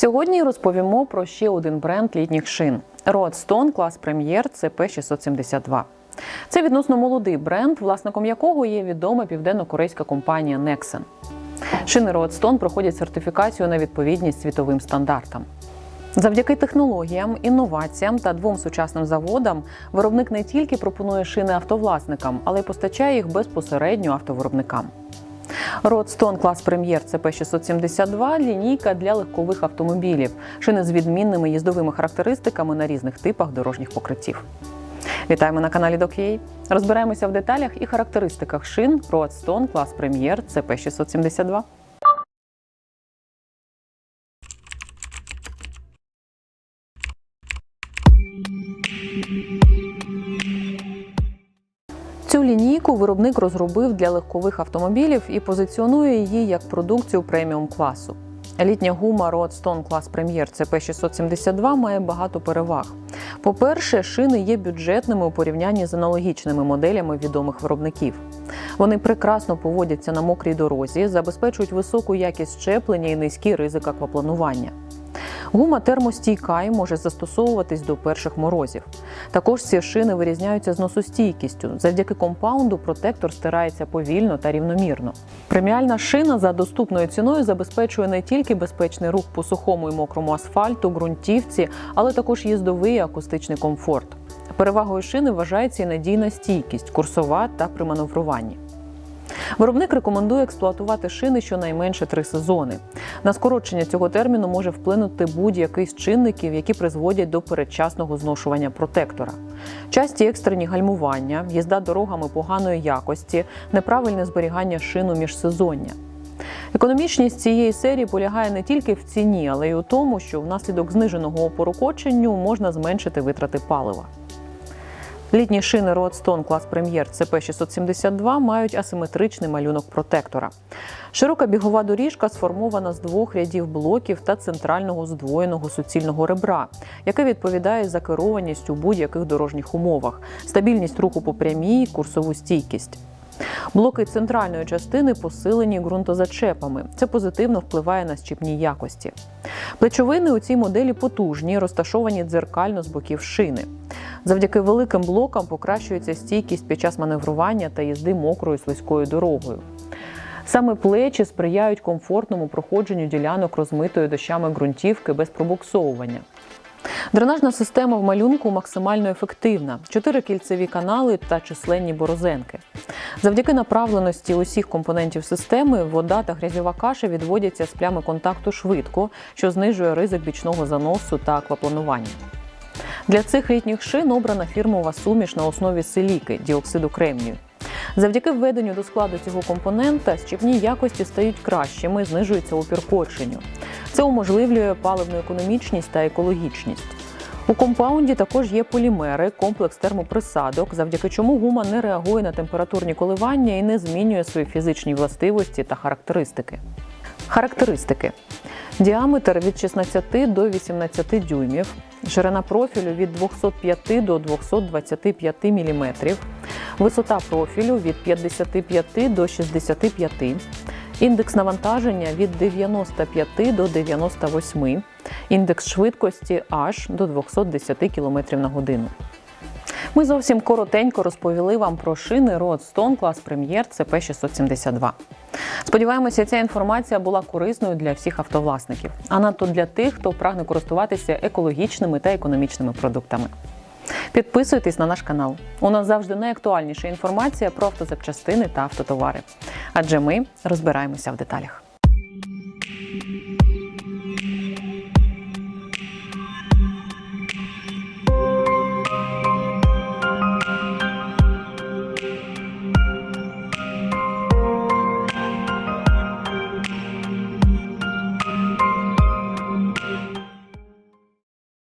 Сьогодні розповімо про ще один бренд літніх шин Roadstone клас Premier CP672. Це відносно молодий бренд, власником якого є відома південно-корейська компанія Nexen. Шини Roadstone проходять сертифікацію на відповідність світовим стандартам. Завдяки технологіям, інноваціям та двом сучасним заводам виробник не тільки пропонує шини автовласникам, але й постачає їх безпосередньо автовиробникам. Roadstone клас прем'єр CP672 – лінійка для легкових автомобілів, шини з відмінними їздовими характеристиками на різних типах дорожніх покриттів. Вітаємо на каналі DocUA. Розбираємося в деталях і характеристиках шин Roadstone клас прем'єр CP672. Цю лінійку виробник розробив для легкових автомобілів і позиціонує її як продукцію преміум класу. Літня гума Roadstone клас Premier CP672 має багато переваг. По-перше, шини є бюджетними у порівнянні з аналогічними моделями відомих виробників. Вони прекрасно поводяться на мокрій дорозі, забезпечують високу якість щеплення і низький ризик аквапланування. Гума термостійка і може застосовуватись до перших морозів. Також ці шини вирізняються зносостійкістю. Завдяки компаунду протектор стирається повільно та рівномірно. Преміальна шина за доступною ціною забезпечує не тільки безпечний рух по сухому і мокрому асфальту, ґрунтівці, але також їздовий і акустичний комфорт. Перевагою шини вважається і надійна стійкість, курсова та при маневруванні. Виробник рекомендує експлуатувати шини щонайменше три сезони. На скорочення цього терміну може вплинути будь-який з чинників, які призводять до передчасного зношування протектора. Часті екстрені гальмування, їзда дорогами поганої якості, неправильне зберігання шину міжсезоння. Економічність цієї серії полягає не тільки в ціні, але й у тому, що внаслідок зниженого опору коченню можна зменшити витрати палива. Літні шини Roadstone клас Premier CP672 мають асиметричний малюнок протектора. Широка бігова доріжка сформована з двох рядів блоків та центрального здвоєного суцільного ребра, яке відповідає за керованість у будь-яких дорожніх умовах, стабільність руху по прямій, курсову стійкість. Блоки центральної частини посилені ґрунтозачепами. Це позитивно впливає на щіпні якості. Плечовини у цій моделі потужні, розташовані дзеркально з боків шини. Завдяки великим блокам покращується стійкість під час маневрування та їзди мокрою слизькою дорогою. Саме плечі сприяють комфортному проходженню ділянок розмитої дощами ґрунтівки без пробуксовування. Дренажна система в малюнку максимально ефективна: чотири кільцеві канали та численні борозенки. Завдяки направленості усіх компонентів системи вода та грязьова каша відводяться з плями контакту швидко, що знижує ризик бічного заносу та аквапланування. Для цих літніх шин обрана фірмова суміш на основі силіки діоксиду кремнію. Завдяки введенню до складу цього компонента щепні якості стають кращими, знижується опір коченню. Це уможливлює паливну економічність та екологічність. У компаунді також є полімери, комплекс термоприсадок, завдяки чому гума не реагує на температурні коливання і не змінює свої фізичні властивості та характеристики. Характеристики: діаметр від 16 до 18 дюймів, ширина профілю від 205 до 225 мм, висота профілю від 55 до 65 індекс навантаження від 95 до 98, індекс швидкості аж до 210 км на годину. Ми зовсім коротенько розповіли вам про шини Roadstone клас Premier CP672. Сподіваємося, ця інформація була корисною для всіх автовласників, а надто для тих, хто прагне користуватися екологічними та економічними продуктами. Підписуйтесь на наш канал. У нас завжди найактуальніша інформація про автозапчастини та автотовари. Адже ми розбираємося в деталях.